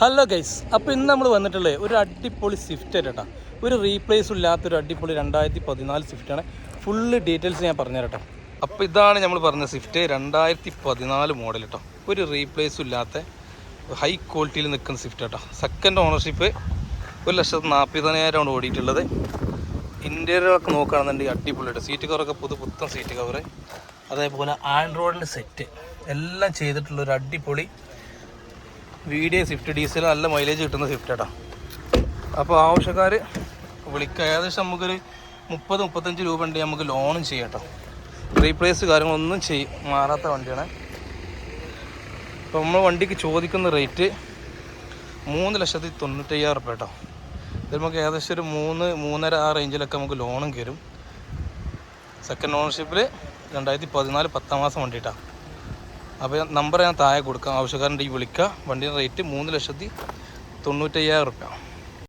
Hello guys അപ്പോൾ ഇന്ന് നമ്മൾ വന്നിട്ടുള്ളത് ഒരു അടിപൊളി സ്വിഫ്റ്റ് ആയിട്ടാ. ഒരു റീപ്ലേസും ഇല്ലാത്തൊരു അടിപൊളി രണ്ടായിരത്തി പതിനാല് സ്വിഫ്റ്റാണ് ഫുള്ള് ഡീറ്റെയിൽസ് ഞാൻ പറഞ്ഞു പറഞ്ഞുതരട്ടോ അപ്പോൾ ഇതാണ് നമ്മൾ പറഞ്ഞ സ്വിഫ്റ്റ് രണ്ടായിരത്തി പതിനാല് മോഡൽ കേട്ടോ ഒരു റീപ്ലേസ് ഇല്ലാത്ത ഹൈ ക്വാളിറ്റിയിൽ നിൽക്കുന്ന സ്വിഫ്റ്റ് കേട്ടോ സെക്കൻഡ് ഓണർഷിപ്പ് ഒരു ലക്ഷത്തി നാൽപ്പതിനായിരമാണ് ഓടിയിട്ടുള്ളത്. ഇന്റീരിയറൊക്കെ നോക്കുകയാണെന്നുണ്ടെങ്കിൽ അടിപൊളിയായിട്ട് സീറ്റ് കവറൊക്കെ പുതു പുത്തൻ സീറ്റ് കവർ അതേപോലെ ആൻഡ്രോയിഡിന്റെ സെറ്റ് എല്ലാം ചെയ്തിട്ടുള്ള ഒരു അടിപൊളി വീഡിയോ സ്വിഫ്റ്റ് ഡീസൽ നല്ല മൈലേജ് കിട്ടുന്ന സ്വിഫ്റ്റ് കേട്ടോ അപ്പോൾ ആവശ്യക്കാർ വിളിക്കുക ഏകദേശം നമുക്കൊരു മുപ്പത് മുപ്പത്തഞ്ച് രൂപ ഉണ്ടെങ്കിൽ നമുക്ക് ലോണും ചെയ്യാം കേട്ടോ റീപ്ലേസ് കാര്യങ്ങളൊന്നും ചെയ്യും മാറാത്ത വണ്ടിയാണ്. അപ്പോൾ നമ്മൾ വണ്ടിക്ക് ചോദിക്കുന്ന റേറ്റ് മൂന്ന് ലക്ഷത്തി തൊണ്ണൂറ്റയ്യായിരം റുപ്യ കേട്ടോ ഇത് നമുക്ക് ഏകദേശം ഒരു മൂന്ന് മൂന്നര ആ റേഞ്ചിലൊക്കെ നമുക്ക് ലോണും കയറും സെക്കൻഡ് ഓണർഷിപ്പിൽ രണ്ടായിരത്തി പതിനാല് പത്താം മാസം വണ്ടി കേട്ടോ അപ്പോൾ നമ്പർ ഞാൻ താഴെ കൊടുക്കാം. ആവശ്യക്കാരന്റെ ഈ വിളിക്കുക. വണ്ടിയുടെ റേറ്റ് മൂന്ന് ലക്ഷത്തി തൊണ്ണൂറ്റയ്യായിരം റുപ്യ